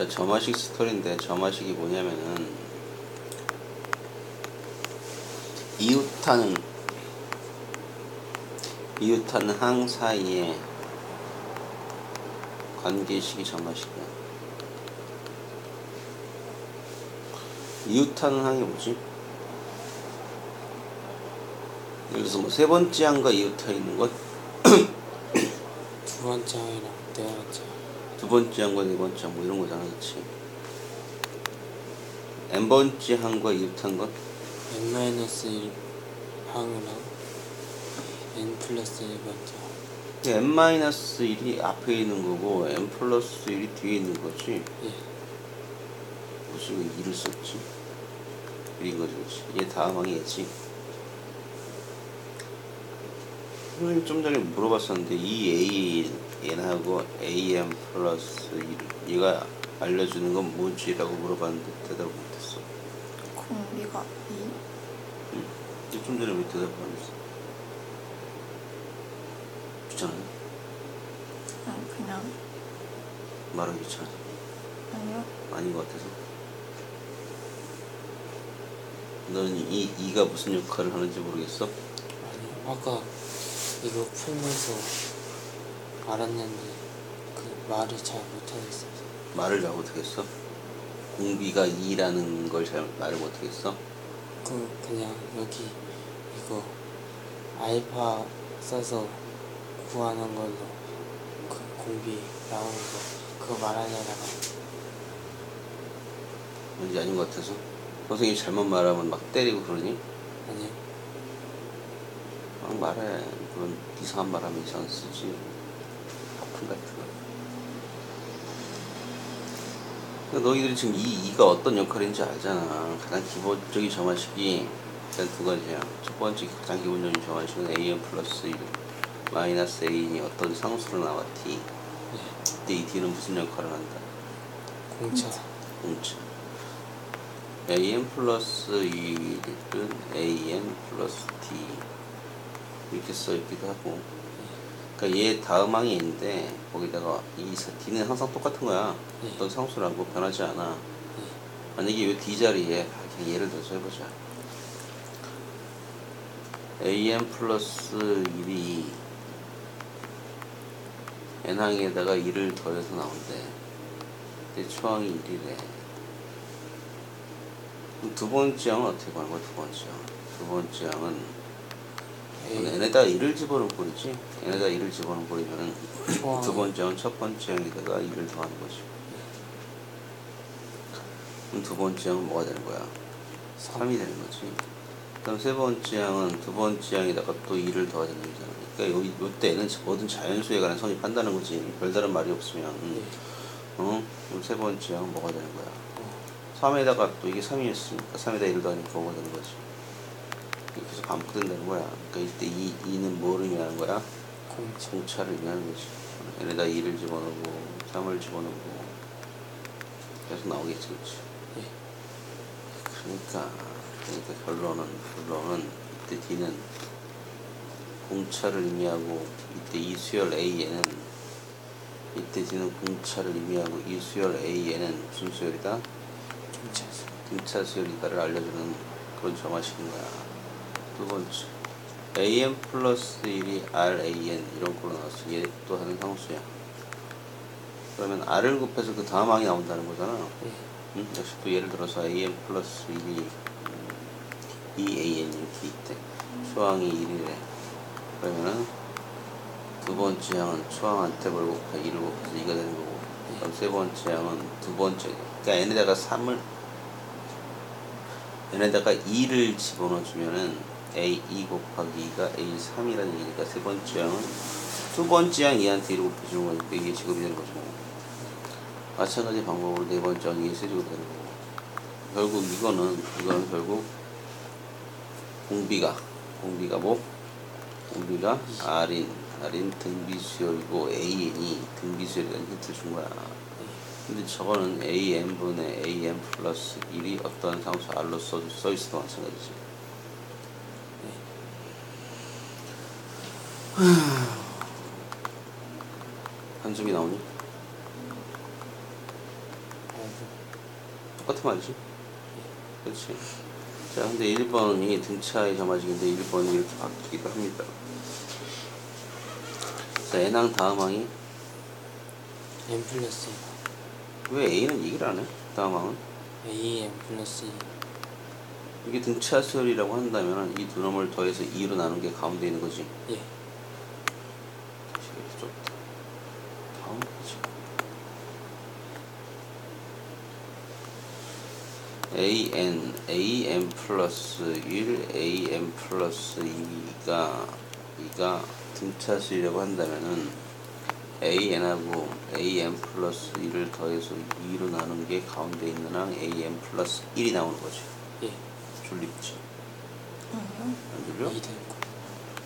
그러니까 점화식 스토리인데 점화식이 뭐냐면은 이웃하는 이웃하는 항 사이에 관계식이 점화식이야. 이웃하는 항이 뭐지? 예를 들어서 뭐 세 번째 항과 이웃하 있는 것, 두 번째 항이랑 네 번째 항. 두 번째 항과 네 번째 항뭐 이런 거잖아, 그렇지? n 번째 항과 이웃한 것, n 마이너스 1 항이랑 n 플러스 1 번째 항. n-1이 앞에 있는 거고 n 플러스 1이 뒤에 있는 거지. 예. 무슨 왜 2를 썼지? 1인 거지, 그렇지? 얘 다음 항이 얘지. 선생님 좀 전에 물어봤었는데 이 a n하고 am 플러스 1 얘가 알려주는 건 뭐지 라고 물어봤는데 대답을 못했어. 공비가 2? 응. 좀 전에 왜 대답을 안 했어? 귀찮아요? 아니 그냥 말하기 귀찮아. 아니요 아닌 것 같아서. 너는 이 이가 무슨 역할을 하는지 모르겠어? 아니 아까 이거 풀면서 알았는데 그 말을 잘 못하겠어요. 말을 잘 못하겠어? 공비가 2라는 걸 잘 말을 못하겠어? 그 그냥 여기 이거 알파 써서 구하는 걸로 그 공비 나오는 거 그거 말하려다가 뭔지 아닌 것 같아서? 선생님이 잘못 말하면 막 때리고 그러니? 아니요 막 말해. 그런 이상한 말 하면 이상한 쓰지. 아픈 같은 거. 너희들이 지금 이 2가 어떤 역할인지 알잖아. 가장 기본적인 점화식이 일단 두 가지야. 첫 번째 가장 기본적인 점화식은 an 플러스 1 마이너스 a이 어떤 상수로 나와 t. 예 근데 이 t는 무슨 역할을 한다? 공차 공차. an 플러스 1은 an 플러스 t 이렇게 써 있기도 하고 그러니까 얘 다음 항이 있는데 거기다가 이 사- d는 항상 똑같은 거야. 네. 어떤 상수라고 변하지 않아. 예 만약에 이 d 자리에 그냥 예를 들어서 해보자. An 플러스 1이 n항에다가 1을 더해서 나온대. 근데 초항이 1이래. 그럼 두 번째 항은 어떻게 구하는 거야 두 번째 항? 두 번째 항은 A n에다가 1을 집어넣고 그러지 n에다 1을 집어넣고 그러면은 초항. 두 번째 항은 첫 번째 항에다가 1을 더하는 거지 그럼 두 번째 항은 뭐가 되는 거야? 3이 되는 거지. 그럼 세 번째 항은 두 번째 항에다가 또 2를 더하는 거잖아. 그러니까 여기 요때는 모든 자연수에 관한 성립한다는 거지. 별다른 말이 없으면. 예. 어? 그럼 세 번째 항은 뭐가 되는 거야? 어, 3에다가 또 이게 3이었으니까 3에다 1을 더하니까 뭐가 되는 거지. 해서 반복된다는 거야. 그러니까 이때 이 2는 뭐를 의미하는 거야? 공차 공차를 의미하는 거지. 얘네다 2를 집어넣고 3을 집어넣고 계속 나오겠지, 그렇지? 예 그러니까 그러니까 결론은 결론은 이때 D는 공차를 의미하고 이때 이 수열 A에는 이때 D는 공차를 의미하고 이 수열 A에는 무슨 수열이다? 경찰서 등차 수열이다를 알려주는 그런 점화식인 거야. 두 번째 AM 플러스 1이 RAN 이런 걸로 나왔어. 얘 또 하는 상수야. 그러면 R을 곱해서 그 다음 항이 나온다는 거잖아. 예 응? 역시 또 예를 들어서 am 플러스 1이 2an 이렇게 있대 초항이 1이래 그러면은 두 번째 항은 초항한테 뭘 곱해 1을 곱해서 2가 되는 거고 그럼 세 번째 항은 두 번째 그러니까 n에다가 3을 n에다가 2를 집어넣어 주면은 a 2 곱하기 2가 a 3이라는 얘기니까 세 번째 항은 두 번째 항 2한테 1을 곱해주는 거니까 이게 지급이 되는 거죠. 마찬가지 방법으로 네 번째 항이 세제곱 되는 거고. 결국 이거는 이거는 결국 공비가 공비가 뭐? 공비가 R인 R인 등비수열이고 AN이 등비수열이라는 힌트를 준 거야. 근데 저거는 AN분의 AN 플러스 1이 어떤 상수 R로 써, 써 있어도 마찬가지지 한숨이 나오니? 똑같은 말이지. 그렇지. 자, 근데 1번이 등차의 점화식인데 1번이 이렇게 바뀌기도 합니다. 자, n항 다음 항이 n 플러스 왜 a는 얘기를 안 해? 다음 항은? a n 플러스 2 이게 등차 수열이라고 한다면 이 두 놈을 더해서 2로 나눈 게 가운데 있는 거지. 예. 다음 거지. an an 플러스 1 an 플러스 2가 2가 등차수이라고 한다면은 an하고 an 플러스 1을 더해서 2로 나눈 게 가운데 있는 항 an 플러스 1이 나오는 거지. 예 2 되고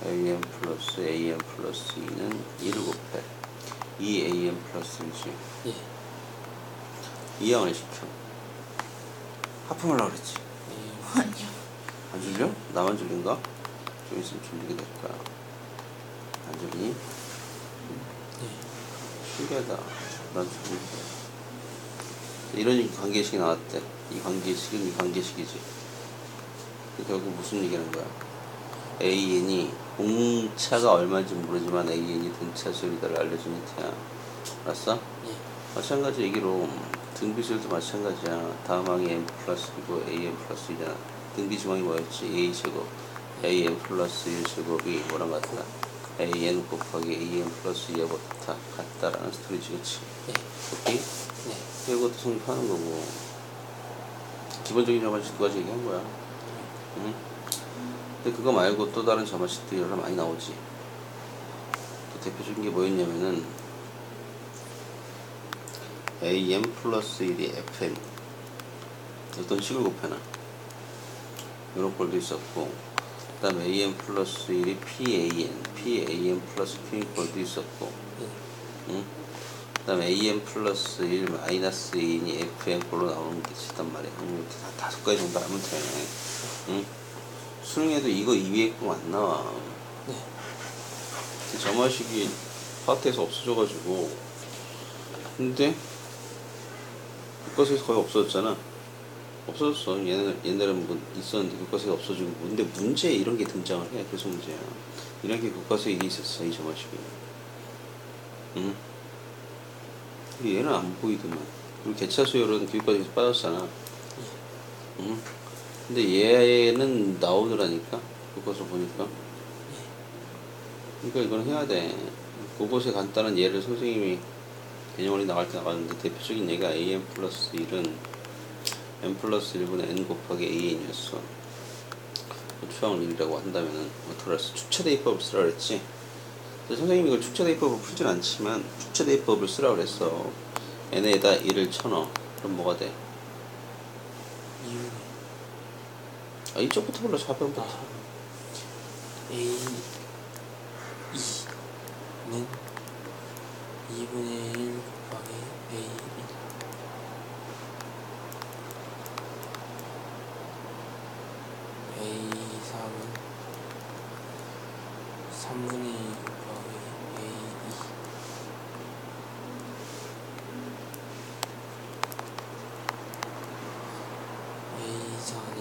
am 플러스 am 플러스 2는 1을 곱해 2am 플러스 1지. 예. 이항을 시켜. 하품하려고 그랬지. a 아니요. 안 줄려? 나만 줄린가? 좀 있으면 줄리게 될 거야. 안 줄리니? 예. 신기하다. 난 거야 이런 관계식이 나왔대. 이 관계식은 이 관계식이지 결국 무슨 얘기하는 거야 AN이 공차가 얼마인지 모르지만 AN이 등차수이다를 알려준 힌트야 알았어? 예 마찬가지 얘기로 등비수열도 마찬가지야. 다음 항이 m 플러스이고 am 플러스 2잖아. 등비 지방이 뭐였지? a 제곱 am 플러스 1 제곱이 뭐랑 같다? an 곱하기 am 플러스 2하고 같다. 같다라는 스토리지, 그치? 예 오케이? 네 이것도 성립하는 거고. 기본적인 자만식 두 가지 얘기한 거야. 응? 근데 그거 말고 또 다른 자만식들이 여러 많이 나오지. 또 대표적인 게 뭐였냐면은 am 플러스 1이 fn 어떤 식을 곱해놔 이런 꼴도 있었고 그 다음에 am 플러스 1이 pan pan 플러스 q인 꼴도 있었고 예 응? 그 다음에 am 플러스 1 마이너스 2인이 fn 꼴로 나오는 게 있단 말이야 다 다섯 가지 정도 하면 돼 응? 수능에도 이거 이외에 거안 나와 네. 그 점화식이 파트에서 없어져가지고. 근데 교과서에서 거의 없어졌잖아. 없어졌어. 옛날, 옛날에는 뭐 있었는데 교과서에 없어지고 근데 문제에 이런 게 등장을 해 그래서 문제야. 이런 게 교과서에 이게 있었어 이 점화식이. 응? 근데 얘는 안 보이더만. 그리고 개차 수열은 교육과정에서 빠졌잖아. 응? 근데 얘는 나오더라니까 교과서 보니까 그러니까 이건 해야 돼. 그곳에 간단한 예를 선생님이 개념원이 나갈 때 나왔는데 대표적인 예가 am 플러스 1은 m 플러스 1분의 n 곱하기 an이었어. 추항을 1이라고 한다면은 어떻게 할수 축차 대입법을 쓰라 그랬지. 선생님이 이걸 축차 대입법을 풀진 않지만 축차 대입법을 쓰라 그랬어. n에다 1을 쳐넣어. 그럼 뭐가 돼? 2 아 이쪽부터 불러 4번부터. 아 a 2는 2분의 1 곱하기 a 1 a 3은 3분의 2 곱하기 a 2 a 4는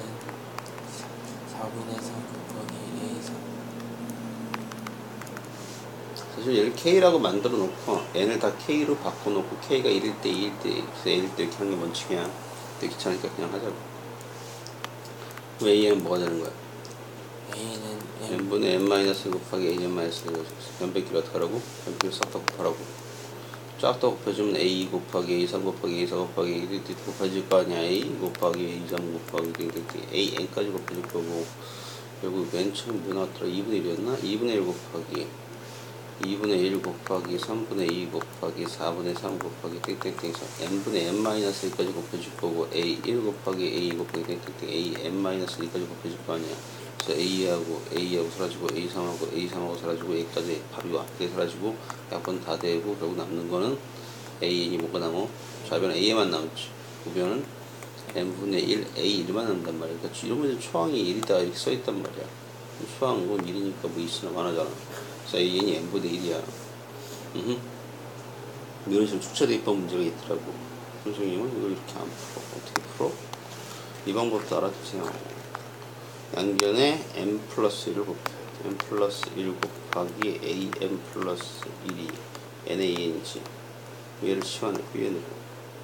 4분의 3 곱하기 a 3 사실 얘를 K라고 만들어 놓고 N을 다 K로 바꿔놓고 K가 1일 때 2일 때 그래서 N일 때 이렇게 하는 게 원칙이야 근데 귀찮으니까 그냥 하자고 그럼 AN 뭐가 되는 거야? a는 m n분의 n-1 곱하기 an-1 변백기를 어떻게 하라고? 변백기를 싹 다 곱하라고 쫙 다 곱해주면 a 곱하기 a3 곱하기 a4 곱하기 a dt 곱해질 거 아니야 a 곱하기 a3 곱하기 a n까지 곱해질 거고 결국 맨 처음 뭐 나왔더라 2분의 1이었나? 2분의 1 곱하기 2분의 1 곱하기 3분의 2 곱하기 4분의 3 곱하기 땡땡땡에서 n분의 n-1까지 곱해줄 거고 a 1 곱하기 a 곱하기 땡땡땡 a n-2까지 곱해줄 거 아니야. 그래서 a하고 a하고 사라지고 a3하고 a3하고 사라지고 a까지 요 앞에 사라지고 약분 다 되고 결국 남는 거는 an이 뭐가 남어? 좌변은 a만 남지. 우변은 n분의 1 a 1만 남단 말이야. 그러니까 이런 문제 초항이 1이다. 이렇게 써있단 말이야 초항은 1이니까 뭐 있으나 많아잖아 그래서 an이 n분의 1이야 음. 이런 식으로 축차 대입법 문제가 있더라고 선생님은 이걸 이렇게 안 풀어. 어떻게 풀어? 이 방법도 알아두세요. 양변에 m 플러스 1을 곱해요. m 플러스 1 곱하기 a m 플러스 1이 nan이지. 얘를 치환해, bn으로.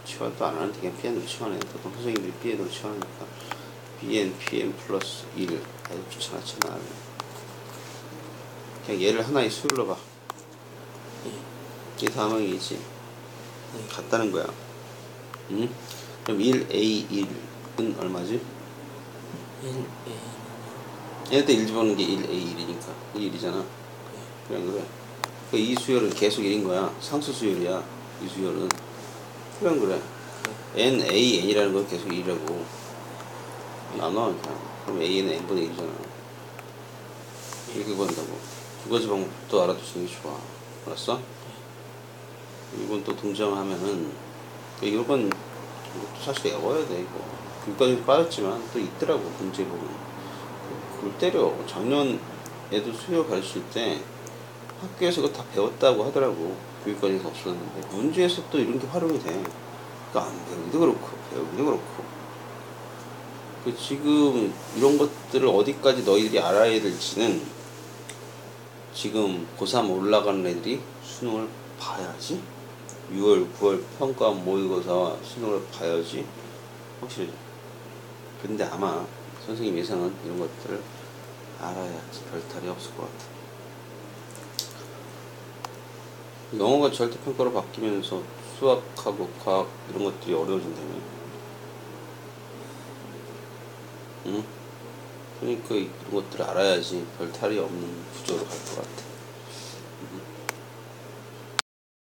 치환도 안 하는데 그냥 bn으로 치환해. 보통 선생님들이 bn으로 치환하니까 bn, pn 플러스 1. 아주 귀찮았잖아. 그냥 얘를 하나의 수열로 봐. 예. 이게 사망이지. 네. 같다는 거야. 응? 그럼 1A1은 얼마지? 1A는요 얘한테 1 집어넣는 게 1A1이니까. 이게 1이잖아. 네. 그래, 그래. 그이 수열은 계속 1인 거야. 상수 수열이야. 이 수열은. 그래, 그래. N, A, N이라는 건 계속 1이라고. 나눠, 그냥. 그럼 A는 N분의 1이잖아. 이렇게 구한다고. 두 가지 방법도 알아두시는 게 좋아. 알았어? 이건 또 등장하면은, 이건, 이것도 사실 외워야 돼, 이거. 교육과정이 빠졌지만 또 있더라고, 문제 보면. 그걸 때려. 작년에도 수요 가르칠 때 학교에서 그거 다 배웠다고 하더라고. 교육과정에서 없었는데. 문제에서 또 이런 게 활용이 돼. 그러니까 안 배우기도 그렇고, 배우기도 그렇고. 그 지금 이런 것들을 어디까지 너희들이 알아야 될지는 지금 고3 올라가는 애들이 수능을 봐야지. 6월 9월 평가 모의고사와 수능을 봐야지. 확실히 근데 아마 선생님 예상은 이런 것들을 알아야지. 별탈이 없을 것 같아. 영어가 절대평가로 바뀌면서 수학하고 과학 이런 것들이 어려워진다며 응? 그러니까 이런 것들을 알아야지 별 탈이 없는 구조로 갈 것 같아.